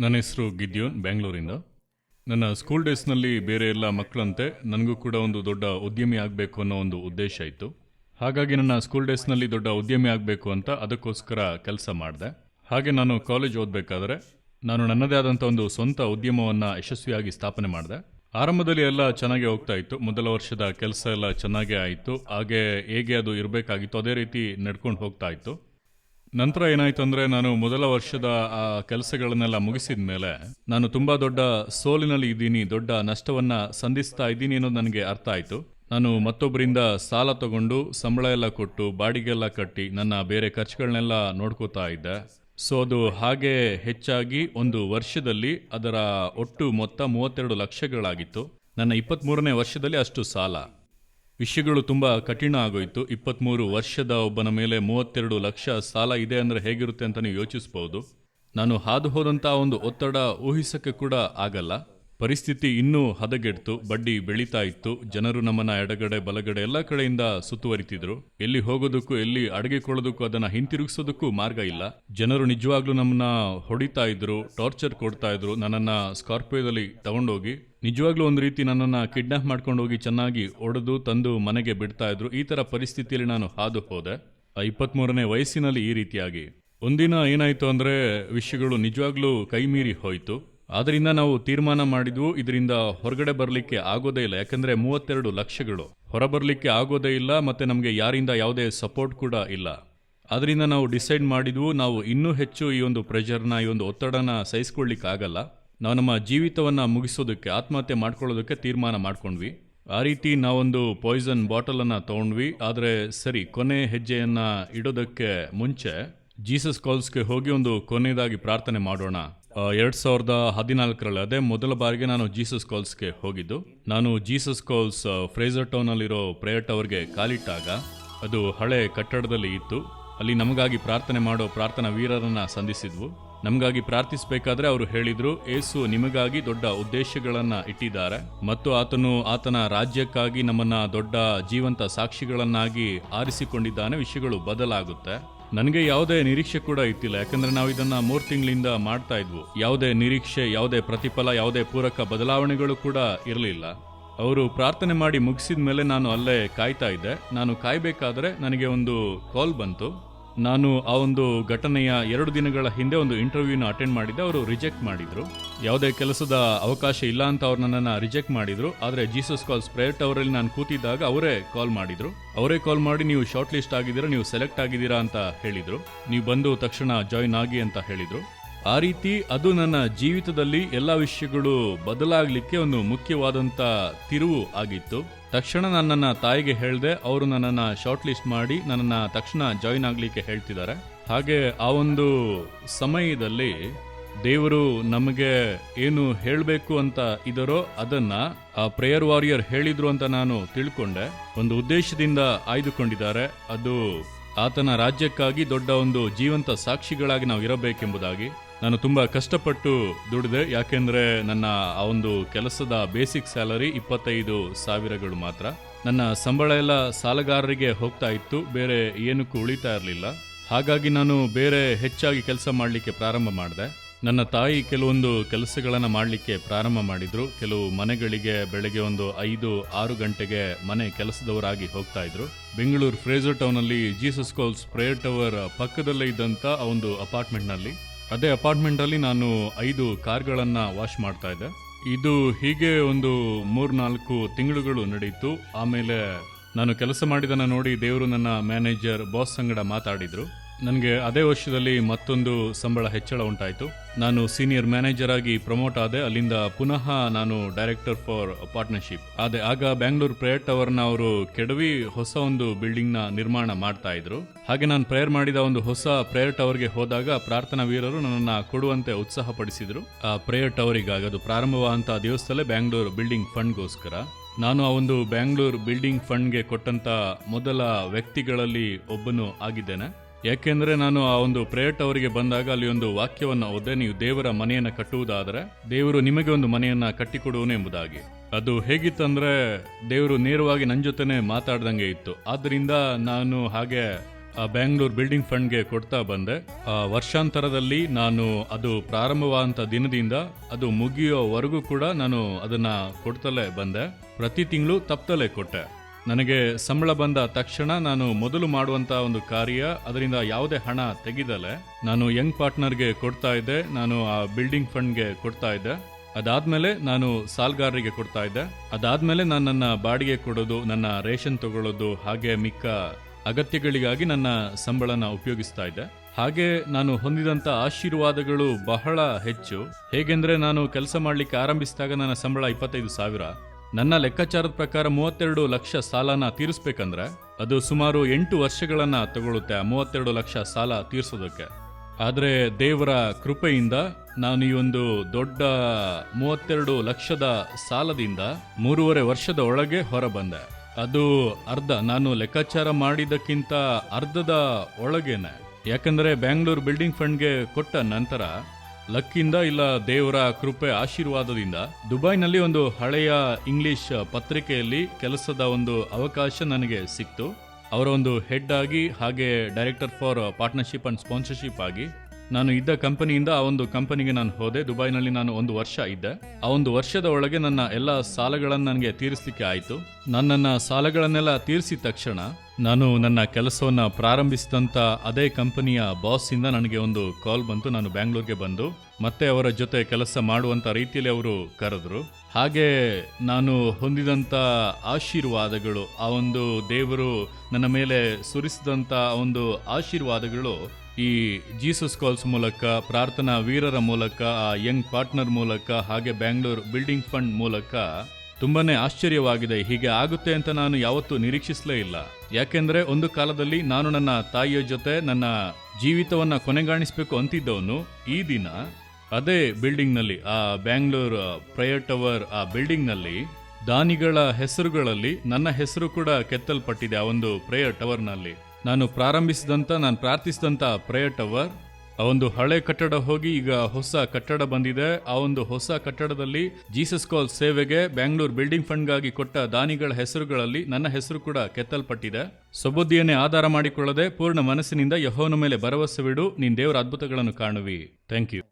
ನನ್ನ ಹೆಸರು ಗಿದ್ಯೋನ್ ಬೆಂಗಳೂರಿಂದ ನನ್ನ ಸ್ಕೂಲ್ ಡೇಸ್ನಲ್ಲಿ ಬೇರೆ ಎಲ್ಲ ಮಕ್ಕಳಂತೆ ನನಗೂ ಕೂಡ ಒಂದು ದೊಡ್ಡ ಉದ್ಯಮಿ ಆಗಬೇಕು ಅನ್ನೋ ಒಂದು ಉದ್ದೇಶ ಇತ್ತು. ಹಾಗಾಗಿ ನನ್ನ ಸ್ಕೂಲ್ ಡೇಸ್ನಲ್ಲಿ ದೊಡ್ಡ ಉದ್ಯಮಿ ಆಗಬೇಕು ಅಂತ ಅದಕ್ಕೋಸ್ಕರ ಕೆಲಸ ಮಾಡಿದೆ. ಹಾಗೆ ನಾನು ಕಾಲೇಜ್ ಓದಬೇಕಾದ್ರೆ ನಾನು ನನ್ನದೇ ಆದಂಥ ಒಂದು ಸ್ವಂತ ಉದ್ಯಮವನ್ನು ಯಶಸ್ವಿಯಾಗಿ ಸ್ಥಾಪನೆ ಮಾಡಿದೆ. ಆರಂಭದಲ್ಲಿ ಎಲ್ಲ ಚೆನ್ನಾಗೇ ಹೋಗ್ತಾ ಇತ್ತು. ಮೊದಲ ವರ್ಷದ ಕೆಲಸ ಎಲ್ಲ ಚೆನ್ನಾಗೇ ಆಯಿತು. ಹಾಗೆ ಹೇಗೆ ಅದು ಇರಬೇಕಾಗಿತ್ತು ಅದೇ ರೀತಿ ನಡ್ಕೊಂಡು ಹೋಗ್ತಾ ಇತ್ತು. ನಂತರ ಏನಾಯ್ತು ಅಂದ್ರೆ ನಾನು ಮೊದಲ ವರ್ಷದ ಆ ಕೆಲಸಗಳನ್ನೆಲ್ಲ ಮುಗಿಸಿದ ಮೇಲೆ ನಾನು ತುಂಬಾ ದೊಡ್ಡ ಸೋಲಿನಲ್ಲಿ ಇದ್ದೀನಿ, ದೊಡ್ಡ ನಷ್ಟವನ್ನ ಸಂಧಿಸ್ತಾ ಇದ್ದೀನಿ ಅನ್ನೋದು ನನಗೆ ಅರ್ಥ ಆಯ್ತು. ನಾನು ಮತ್ತೊಬ್ಬರಿಂದ ಸಾಲ ತಗೊಂಡು ಸಂಬಳ ಎಲ್ಲ ಕೊಟ್ಟು ಬಾಡಿಗೆಲ್ಲ ಕಟ್ಟಿ ನನ್ನ ಬೇರೆ ಖರ್ಚುಗಳನ್ನೆಲ್ಲ ನೋಡ್ಕೋತಾ ಇದ್ದೆ. ಸೊ ಅದು ಹಾಗೆ ಹೆಚ್ಚಾಗಿ ಒಂದು ವರ್ಷದಲ್ಲಿ ಅದರ ಒಟ್ಟು ಮೊತ್ತ ಮೂವತ್ತೆರಡು ಲಕ್ಷಗಳಾಗಿತ್ತು. ನನ್ನ ಇಪ್ಪತ್ತ್ಮೂರನೇ ವರ್ಷದಲ್ಲಿ ಅಷ್ಟು ಸಾಲ. ವಿಷಯಗಳು ತುಂಬ ಕಠಿಣ ಆಗೋಯ್ತು. ಇಪ್ಪತ್ತ್ಮೂರು ವರ್ಷದ ಒಬ್ಬನ ಮೇಲೆ ಮೂವತ್ತೆರಡು ಲಕ್ಷ ಸಾಲ ಇದೆ ಅಂದರೆ ಹೇಗಿರುತ್ತೆ ಅಂತ ನೀವು ಯೋಚಿಸ್ಬೋದು. ನಾನು ಹಾದು ಹೋದಂಥ ಒಂದು ಒತ್ತಡ ಊಹಿಸೋಕ್ಕೆ ಕೂಡ ಆಗಲ್ಲ. ಪರಿಸ್ಥಿತಿ ಇನ್ನೂ ಹದಗೆಡ್ತು, ಬಡ್ಡಿ ಬೆಳೀತಾ ಇತ್ತು. ಜನರು ನಮ್ಮನ್ನ ಎಡಗಡೆ, ಬಲಗಡೆ ಎಲ್ಲ ಕಡೆಯಿಂದ ಸುತ್ತುವರಿತಿದ್ರು. ಎಲ್ಲಿ ಹೋಗೋದಕ್ಕೂ, ಎಲ್ಲಿ ಅಡಗಿಕೊಳ್ಳೋದಕ್ಕೂ ಅದನ್ನ ಹಿಂತಿರುಗಿಸೋದಕ್ಕೂ ಮಾರ್ಗ ಇಲ್ಲ. ಜನರು ನಿಜವಾಗ್ಲೂ ನಮ್ಮನ್ನ ಹೊಡಿತಾ ಇದ್ರು, ಟಾರ್ಚರ್ ಕೊಡ್ತಾ ಇದ್ರು. ನನ್ನನ್ನ ಸ್ಕಾರ್ಪಿಯೋದಲ್ಲಿ ತಗೊಂಡೋಗಿ ನಿಜವಾಗ್ಲೂ ಒಂದು ರೀತಿ ನನ್ನನ್ನು ಕಿಡ್ನಾಪ್ ಮಾಡ್ಕೊಂಡು ಹೋಗಿ ಚೆನ್ನಾಗಿ ಒಡೆದು ತಂದು ಮನೆಗೆ ಬಿಡ್ತಾ ಇದ್ರು. ಈ ಥರ ಪರಿಸ್ಥಿತಿಯಲ್ಲಿ ನಾನು ಹಾದು ಹೋದೆ. ಇಪ್ಪತ್ತ್ಮೂರನೇ ವಯಸ್ಸಿನಲ್ಲಿ ಈ ರೀತಿಯಾಗಿ. ಒಂದಿನ ಏನಾಯಿತು ಅಂದರೆ ವಿಷಯಗಳು ನಿಜವಾಗ್ಲೂ ಕೈಮೀರಿ ಹೋಯಿತು. ಆದ್ದರಿಂದ ನಾವು ತೀರ್ಮಾನ ಮಾಡಿದ್ವು. ಇದರಿಂದ ಹೊರಗಡೆ ಬರಲಿಕ್ಕೆ ಆಗೋದೇ ಇಲ್ಲ. ಯಾಕಂದರೆ ಮೂವತ್ತೆರಡು ಲಕ್ಷಗಳು. ಹೊರಬರಲಿಕ್ಕೆ ಆಗೋದೇ ಇಲ್ಲ ಮತ್ತು ನಮಗೆ ಯಾರಿಂದ ಯಾವುದೇ ಸಪೋರ್ಟ್ ಕೂಡ ಇಲ್ಲ. ಆದ್ದರಿಂದ ನಾವು ಡಿಸೈಡ್ ಮಾಡಿದ್ವು. ನಾವು ಇನ್ನೂ ಹೆಚ್ಚು ಈ ಒಂದು ಪ್ರೆಷರ್ನ ಈ ಒಂದು ಒತ್ತಡನ ಸಹಿಸ್ಕೊಳ್ಲಿಕ್ಕೆ ಆಗಲ್ಲ ನಾವು ನಮ್ಮ ಜೀವಿತವನ್ನು ಮುಗಿಸೋದಕ್ಕೆ, ಆತ್ಮಹತ್ಯೆ ಮಾಡ್ಕೊಳ್ಳೋದಕ್ಕೆ ತೀರ್ಮಾನ ಮಾಡ್ಕೊಂಡ್ವಿ. ಆ ರೀತಿ ನಾವೊಂದು ಪಾಯ್ಸನ್ ಬಾಟಲನ್ನು ತೊಗೊಂಡ್ವಿ. ಆದರೆ ಸರಿ, ಕೊನೆ ಹೆಜ್ಜೆಯನ್ನು ಇಡೋದಕ್ಕೆ ಮುಂಚೆ ಜೀಸಸ್ ಕಾಲ್ಸ್ಗೆ ಹೋಗಿ ಒಂದು ಕೊನೆಯದಾಗಿ ಪ್ರಾರ್ಥನೆ ಮಾಡೋಣ. ಎರಡು ಸಾವಿರದ ಹದಿನಾಲ್ಕರಲ್ಲಿ ಅದೇ ಮೊದಲ ಬಾರಿಗೆ ನಾನು ಜೀಸಸ್ ಕಾಲ್ಸ್ಗೆ ಹೋಗಿದ್ದು. ನಾನು ಜೀಸಸ್ ಕಾಲ್ಸ್ ಫ್ರೇಜರ್ ಟೌನಲ್ಲಿರೋ ಪ್ರೇಯರ್ ಟವರ್ಗೆ ಕಾಲಿಟ್ಟಾಗ ಅದು ಹಳೆ ಕಟ್ಟಡದಲ್ಲಿ ಇತ್ತು. ಅಲ್ಲಿ ನಮಗಾಗಿ ಪ್ರಾರ್ಥನೆ ಮಾಡೋ ಪ್ರಾರ್ಥನಾ ವೀರರನ್ನು ಸಂಧಿಸಿದ್ವು. ನಮಗಾಗಿ ಪ್ರಾರ್ಥಿಸಬೇಕಾದ್ರೆ ಅವರು ಹೇಳಿದ್ರು, ಏಸು ನಿಮಗಾಗಿ ದೊಡ್ಡ ಉದ್ದೇಶಗಳನ್ನ ಇಟ್ಟಿದ್ದಾರೆ ಮತ್ತು ಆತನು ಆತನ ರಾಜ್ಯಕ್ಕಾಗಿ ನಮ್ಮನ್ನ ದೊಡ್ಡ ಜೀವಂತ ಸಾಕ್ಷಿಗಳನ್ನಾಗಿ ಆರಿಸಿಕೊಂಡಿದ್ದಾನೆ, ವಿಷಯಗಳು ಬದಲಾಗುತ್ತೆ. ನನಗೆ ಯಾವುದೇ ನಿರೀಕ್ಷೆ ಕೂಡ ಇತ್ತಿಲ್ಲ, ಯಾಕಂದ್ರೆ ನಾವು ಇದನ್ನ ಮೂರ್ ತಿಂಗಳಿಂದ ಮಾಡ್ತಾ ಇದ್ವು. ಯಾವುದೇ ನಿರೀಕ್ಷೆ, ಯಾವುದೇ ಪ್ರತಿಫಲ, ಯಾವುದೇ ಪೂರಕ ಬದಲಾವಣೆಗಳು ಕೂಡ ಇರಲಿಲ್ಲ. ಅವರು ಪ್ರಾರ್ಥನೆ ಮಾಡಿ ಮುಗಿಸಿದ ಮೇಲೆ ನಾನು ಅಲ್ಲೇ ಕಾಯ್ತಾ ಇದ್ದೆ. ನಾನು ಕಾಯಬೇಕಾದ್ರೆ ನನಗೆ ಒಂದು ಕಾಲ್ ಬಂತು. ನಾನು ಆ ಒಂದು ಘಟನೆಯ ಎರಡು ದಿನಗಳ ಹಿಂದೆ ಒಂದು ಇಂಟರ್ವ್ಯೂನ ಅಟೆಂಡ್ ಮಾಡಿದ್ದೆ. ಅವರು ರಿಜೆಕ್ಟ್ ಮಾಡಿದ್ರು. ಯಾವುದೇ ಕೆಲಸದ ಅವಕಾಶ ಇಲ್ಲ ಅಂತ ಅವ್ರು ನನ್ನನ್ನು ರಿಜೆಕ್ಟ್ ಮಾಡಿದ್ರು. ಆದರೆ ಜೀಸಸ್ ಕಾಲ್ಸ್ ಪ್ರೇಯರ್ ಟವರಲ್ಲಿ ನಾನು ಕೂತಿದ್ದಾಗ ಅವರೇ ಕಾಲ್ ಮಾಡಿದ್ರು. ಅವರೇ ಕಾಲ್ ಮಾಡಿ ನೀವು ಶಾರ್ಟ್ ಲಿಸ್ಟ್ ಆಗಿದ್ದೀರಾ, ನೀವು ಸೆಲೆಕ್ಟ್ ಆಗಿದ್ದೀರಾ ಅಂತ ಹೇಳಿದರು. ನೀವು ಬಂದು ತಕ್ಷಣ ಜಾಯಿನ್ ಆಗಿ ಅಂತ ಹೇಳಿದರು. ಆ ರೀತಿ ಅದು ನನ್ನ ಜೀವಿತದಲ್ಲಿ ಎಲ್ಲ ವಿಷಯಗಳು ಬದಲಾಗಲಿಕ್ಕೆ ಒಂದು ಮುಖ್ಯವಾದಂಥ ತಿರುವು ಆಗಿತ್ತು. ತಕ್ಷಣ ನಾನು ನನ್ನ ತಾಯಿಗೆ ಹೇಳಿದೆ ಅವರು ನನ್ನನ್ನು ಶಾರ್ಟ್ ಲಿಸ್ಟ್ ಮಾಡಿ ನನ್ನನ್ನು ತಕ್ಷಣ ಜಾಯಿನ್ ಆಗಲಿಕ್ಕೆ ಹೇಳ್ತಿದ್ದಾರೆ. ಹಾಗೆ ಆ ಒಂದು ಸಮಯದಲ್ಲಿ ದೇವರು ನಮಗೆ ಏನು ಹೇಳಬೇಕು ಅಂತ ಇದರೋ ಅದನ್ನ ಆ ಪ್ರೇಯರ್ ವಾರಿಯರ್ ಹೇಳಿದ್ರು ಅಂತ ನಾನು ತಿಳ್ಕೊಂಡೆ. ಒಂದು ಉದ್ದೇಶದಿಂದ ಆಯ್ದುಕೊಂಡಿದ್ದಾರೆ. ಅದು ಆತನ ರಾಜ್ಯಕ್ಕಾಗಿ ದೊಡ್ಡ ಒಂದು ಜೀವಂತ ಸಾಕ್ಷಿಗಳಾಗಿ ನಾವು ಇರಬೇಕೆಂಬುದಾಗಿ ನಾನು ತುಂಬ ಕಷ್ಟಪಟ್ಟು ದುಡಿದೆ. ಯಾಕೆಂದ್ರೆ ನನ್ನ ಆ ಒಂದು ಕೆಲಸದ ಬೇಸಿಕ್ ಸ್ಯಾಲರಿ ಇಪ್ಪತ್ತೈದು ಸಾವಿರಗಳು ಮಾತ್ರ. ನನ್ನ ಸಂಬಳ ಎಲ್ಲ ಸಾಲಗಾರರಿಗೆ ಹೋಗ್ತಾ ಇತ್ತು. ಬೇರೆ ಏನಕ್ಕೂ ಉಳಿತಾ ಇರಲಿಲ್ಲ. ಹಾಗಾಗಿ ನಾನು ಬೇರೆ ಹೆಚ್ಚಾಗಿ ಕೆಲಸ ಮಾಡಲಿಕ್ಕೆ ಪ್ರಾರಂಭ ಮಾಡಿದೆ. ನನ್ನ ತಾಯಿ ಕೆಲವೊಂದು ಕೆಲಸಗಳನ್ನು ಮಾಡಲಿಕ್ಕೆ ಪ್ರಾರಂಭ ಮಾಡಿದ್ರು. ಕೆಲವು ಮನೆಗಳಿಗೆ ಬೆಳಗ್ಗೆ ಒಂದು ಐದು, ಆರು ಗಂಟೆಗೆ ಮನೆ ಕೆಲಸದವರಾಗಿ ಹೋಗ್ತಾ ಇದ್ರು. ಬೆಂಗಳೂರು ಫ್ರೇಜರ್ ಟೌನಲ್ಲಿ ಜೀಸಸ್ ಕೋಲ್ಸ್ ಪ್ರೇಯರ್ ಟವರ್ ಪಕ್ಕದಲ್ಲೇ ಇದ್ದಂಥ ಒಂದು ಅಪಾರ್ಟ್ಮೆಂಟ್ನಲ್ಲಿ. ಅದೇ ಅಪಾರ್ಟ್ಮೆಂಟಲ್ಲಿ ನಾನು ಐದು ಕಾರ್ಗಳನ್ನು ವಾಶ್ ಮಾಡ್ತಾ ಇದ್ದೆ. ಇದು ಹೀಗೆ ಒಂದು ಮೂರ್ನಾಲ್ಕು ತಿಂಗಳುಗಳು ನಡೀತು. ಆಮೇಲೆ ನಾನು ಕೆಲಸ ಮಾಡಿದ್ದನ್ನು ನೋಡಿ ದೇವರು ನನ್ನ ಮ್ಯಾನೇಜರ್ ಬಾಸ್ ಸಂಗಡ ಮಾತಾಡಿದ್ರು. ನನಗೆ ಅದೇ ವರ್ಷದಲ್ಲಿ ಮತ್ತೊಂದು ಸಂಬಳ ಹೆಚ್ಚಳ ಉಂಟಾಯಿತು. ನಾನು ಸೀನಿಯರ್ ಮ್ಯಾನೇಜರ್ ಆಗಿ ಪ್ರಮೋಟ್ ಆದೆ, ಅಲ್ಲಿಂದ ಪುನಃ ನಾನು ಡೈರೆಕ್ಟರ್ ಫಾರ್ ಪಾರ್ಟ್ನರ್ಶಿಪ್ ಆದರೆ ಆಗ ಬ್ಯಾಂಗ್ಳೂರ್ ಪ್ರೇಯರ್ ಟವರ್ನ ಅವರು ಕೆಡವಿ ಹೊಸ ಒಂದು ಬಿಲ್ಡಿಂಗ್ನ ನಿರ್ಮಾಣ ಮಾಡ್ತಾ ಇದ್ರು. ಹಾಗೆ ನಾನು ಪ್ರೇಯರ್ ಮಾಡಿದ ಒಂದು ಹೊಸ ಪ್ರೇಯರ್ ಟವರ್ಗೆ ಹೋದಾಗ ಪ್ರಾರ್ಥನಾ ವೀರರು ನನ್ನನ್ನು ಕೊಡುವಂತೆ ಉತ್ಸಾಹಪಡಿಸಿದ್ರು. ಆ ಪ್ರೇಯರ್ ಟವರಿಗಾಗಿ ಅದು ಪ್ರಾರಂಭವಾದಂತಹ ದಿವಸದಲ್ಲೇ ಬ್ಯಾಂಗ್ಳೂರ್ ಬಿಲ್ಡಿಂಗ್ ಫಂಡ್ಗೋಸ್ಕರ ನಾನು ಆ ಒಂದು ಬ್ಯಾಂಗ್ಳೂರ್ ಬಿಲ್ಡಿಂಗ್ ಫಂಡ್ಗೆ ಕೊಟ್ಟಂತ ಮೊದಲ ವ್ಯಕ್ತಿಗಳಲ್ಲಿ ಒಬ್ಬನು ಆಗಿದ್ದೇನೆ. ಯಾಕೆಂದ್ರೆ ನಾನು ಆ ಒಂದು ಪ್ರೇಯಟ್ ಅವರಿಗೆ ಬಂದಾಗ ಅಲ್ಲಿ ಒಂದು ವಾಕ್ಯವನ್ನು ಓದೆ ನೀವು ದೇವರ ಮನೆಯನ್ನ ಕಟ್ಟುವುದಾದರೆ ದೇವರು ನಿಮಗೆ ಒಂದು ಮನೆಯನ್ನ ಕಟ್ಟಿಕೊಡುವನು ಎಂಬುದಾಗಿ. ಅದು ಹೇಗಿತ್ತಂದ್ರೆ ದೇವರು ನೇರವಾಗಿ ನನ್ನ ಜೊತೆನೇ ಮಾತಾಡ್ದಂಗೆ ಇತ್ತು. ಆದ್ದರಿಂದ ನಾನು ಹಾಗೆ ಆ ಬ್ಯಾಂಗ್ಳೂರ್ ಬಿಲ್ಡಿಂಗ್ ಫಂಡ್ಗೆ ಕೊಡ್ತಾ ಬಂದೆ. ಆ ವರ್ಷಾಂತರದಲ್ಲಿ ನಾನು ಅದು ಪ್ರಾರಂಭವಾದಂಥ ದಿನದಿಂದ ಅದು ಮುಗಿಯೋವರೆಗೂ ಕೂಡ ನಾನು ಅದನ್ನ ಕೊಡ್ತಲೇ ಬಂದೆ. ಪ್ರತಿ ತಿಂಗಳು ತಪ್ಪದಲ್ಲೇ ಕೊಟ್ಟೆ. ನನಗೆ ಸಂಬಳ ಬಂದ ತಕ್ಷಣ ನಾನು ಮೊದಲು ಮಾಡುವಂತ ಒಂದು ಕಾರ್ಯ, ಅದರಿಂದ ಯಾವುದೇ ಹಣ ತೆಗೆದಲೆ. ನಾನು ಯಂಗ್ ಪಾರ್ಟ್ನರ್ಗೆ ಕೊಡ್ತಾ ಇದ್ದೆ, ನಾನು ಆ ಬಿಲ್ಡಿಂಗ್ ಫಂಡ್ಗೆ ಕೊಡ್ತಾ ಇದ್ದೆ. ಅದಾದ್ಮೇಲೆ ನಾನು ಸಾಲ್ಗಾರರಿಗೆ ಕೊಡ್ತಾ ಇದ್ದೆ. ಅದಾದ್ಮೇಲೆ ನಾನು ನನ್ನ ಬಾಡಿಗೆ ಕೊಡೋದು, ನನ್ನ ರೇಷನ್ ತಗೊಳ್ಳೋದು, ಹಾಗೆ ಮಿಕ್ಕ ಅಗತ್ಯಗಳಿಗಾಗಿ ನನ್ನ ಸಂಬಳನ ಉಪಯೋಗಿಸ್ತಾ ಇದ್ದೆ. ಹಾಗೆ ನಾನು ಹೊಂದಿದಂತ ಆಶೀರ್ವಾದಗಳು ಬಹಳ ಹೆಚ್ಚು. ಹೇಗೆಂದ್ರೆ ನಾನು ಕೆಲಸ ಮಾಡ್ಲಿಕ್ಕೆ ಆರಂಭಿಸಿದಾಗ ನನ್ನ ಸಂಬಳ ಇಪ್ಪತ್ತೈದು ಸಾವಿರ. ನನ್ನ ಲೆಕ್ಕಾಚಾರದ ಪ್ರಕಾರ ಮೂವತ್ತೆರಡು ಲಕ್ಷ ಸಾಲನ ತೀರಿಸ್ಬೇಕಂದ್ರೆ ಅದು ಸುಮಾರು ಎಂಟು ವರ್ಷಗಳನ್ನ ತಗೊಳುತ್ತೆ ಆ ಮೂವತ್ತೆರಡು ಲಕ್ಷ ಸಾಲ ತೀರಿಸೋದಕ್ಕೆ. ಆದರೆ ದೇವರ ಕೃಪೆಯಿಂದ ನಾನು ಈ ಒಂದು ದೊಡ್ಡ ಮೂವತ್ತೆರಡು ಲಕ್ಷದ ಸಾಲದಿಂದ ಮೂರುವರೆ ವರ್ಷದ ಒಳಗೆ ಹೊರಬಂದೆ. ಅದು ಅರ್ಧ ನಾನು ಲೆಕ್ಕಾಚಾರ ಮಾಡಿದ್ದಕ್ಕಿಂತ ಅರ್ಧದ ಒಳಗೇನೆ. ಯಾಕಂದ್ರೆ ಬ್ಯಾಂಗ್ಳೂರ್ ಬಿಲ್ಡಿಂಗ್ ಫಂಡ್ಗೆ ಕೊಟ್ಟ ನಂತರ ಲಕ್ಕಿಂದ ಇಲ್ಲ ದೇವರ ಕೃಪೆ ಆಶೀರ್ವಾದದಿಂದ ದುಬೈನಲ್ಲಿ ಒಂದು ಹಳೆಯ ಇಂಗ್ಲಿಷ್ ಪತ್ರಿಕೆಯಲ್ಲಿ ಕೆಲಸದ ಒಂದು ಅವಕಾಶ ನನಗೆ ಸಿಕ್ತು. ಅವರ ಒಂದು ಹೆಡ್ ಆಗಿ ಹಾಗೆ director for partnership and sponsorship ಆಗಿ ನಾನು ಇದ್ದ ಕಂಪನಿಯಿಂದ ಆ ಒಂದು ಕಂಪನಿಗೆ ನಾನು ಹೋದೆ. ದುಬೈನಲ್ಲಿ ನಾನು ಒಂದು ವರ್ಷ ಇದ್ದೆ. ಆ ಒಂದು ವರ್ಷದ ಒಳಗೆ ನನ್ನ ಎಲ್ಲ ಸಾಲಗಳನ್ನು ನನಗೆ ತೀರಿಸಲಿಕ್ಕೆ ಆಯಿತು. ನನ್ನನ್ನು ನನ್ನ ಸಾಲಗಳನ್ನೆಲ್ಲ ತೀರಿಸಿದ ತಕ್ಷಣ ನಾನು ನನ್ನ ಕೆಲಸವನ್ನು ಪ್ರಾರಂಭಿಸಿದಂಥ ಅದೇ ಕಂಪನಿಯ ಬಾಸಿಂದ ನನಗೆ ಒಂದು ಕಾಲ್ ಬಂತು. ನಾನು ಬ್ಯಾಂಗ್ಳೂರ್ಗೆ ಬಂದು ಮತ್ತೆ ಅವರ ಜೊತೆ ಕೆಲಸ ಮಾಡುವಂಥ ರೀತಿಯಲ್ಲಿ ಅವರು ಕರೆದ್ರು. ಹಾಗೆ ನಾನು ಹೊಂದಿದಂಥ ಆಶೀರ್ವಾದಗಳು, ಆ ಒಂದು ದೇವರು ನನ್ನ ಮೇಲೆ ಸುರಿಸಿದಂಥ ಒಂದು ಆಶೀರ್ವಾದಗಳು ಈ ಜೀಸಸ್ ಕಾಲ್ಸ್ ಮೂಲಕ, ಪ್ರಾರ್ಥನಾ ವೀರರ ಮೂಲಕ, ಆ ಯಂಗ್ ಪಾರ್ಟ್ನರ್ ಮೂಲಕ, ಹಾಗೆ ಬ್ಯಾಂಗ್ಳೂರ್ ಬಿಲ್ಡಿಂಗ್ ಫಂಡ್ ಮೂಲಕ ತುಂಬಾನೇ ಆಶ್ಚರ್ಯವಾಗಿದೆ. ಹೀಗೆ ಆಗುತ್ತೆ ಅಂತ ನಾನು ಯಾವತ್ತೂ ನಿರೀಕ್ಷಿಸಲೇ ಇಲ್ಲ. ಯಾಕೆಂದ್ರೆ ಒಂದು ಕಾಲದಲ್ಲಿ ನಾನು ನನ್ನ ತಾಯಿಯ ಜೊತೆ ನನ್ನ ಜೀವಿತವನ್ನ ಕೊನೆಗಾಣಿಸಬೇಕು ಅಂತಿದ್ದವನು ಈ ದಿನ ಅದೇ ಬಿಲ್ಡಿಂಗ್ನಲ್ಲಿ ಆ ಬ್ಯಾಂಗ್ಳೂರ್ ಪ್ರಯರ್ ಟವರ್ ಆ ಬಿಲ್ಡಿಂಗ್ನಲ್ಲಿ ದಾನಿಗಳ ಹೆಸರುಗಳಲ್ಲಿ ನನ್ನ ಹೆಸರು ಕೂಡ ಕೆತ್ತಲ್ಪಟ್ಟಿದೆ ಆ ಒಂದು ಪ್ರೇಯರ್ ಟವರ್ನಲ್ಲಿ. ನಾನು ಪ್ರಾರಂಭಿಸಿದಂಥ ನಾನು ಪ್ರಾರ್ಥಿಸಿದಂಥ ಪ್ರೇಯರ್ ಟವರ್ ಆ ಒಂದು ಹಳೆ ಕಟ್ಟಡ ಹೋಗಿ ಈಗ ಹೊಸ ಕಟ್ಟಡ ಬಂದಿದೆ. ಆ ಒಂದು ಹೊಸ ಕಟ್ಟಡದಲ್ಲಿ ಜೀಸಸ್ ಕಾಲ್ ಸೇವೆಗೆ ಬ್ಯಾಂಗ್ಳೂರ್ ಬಿಲ್ಡಿಂಗ್ ಫಂಡ್ಗಾಗಿ ಕೊಟ್ಟ ದಾನಿಗಳ ಹೆಸರುಗಳಲ್ಲಿ ನನ್ನ ಹೆಸರು ಕೂಡ ಕೆತ್ತಲ್ಪಟ್ಟಿದೆ. ಸೊಬುದ್ದಿಯನ್ನೇ ಆಧಾರ ಮಾಡಿಕೊಳ್ಳದೆ ಪೂರ್ಣ ಮನಸ್ಸಿನಿಂದ ಯಹೋನ ಮೇಲೆ ಭರವಸೆ ಬಿಡು ನೀನ್ ದೇವರ ಅದ್ಭುತಗಳನ್ನು ಕಾಣುವಿ. Thank you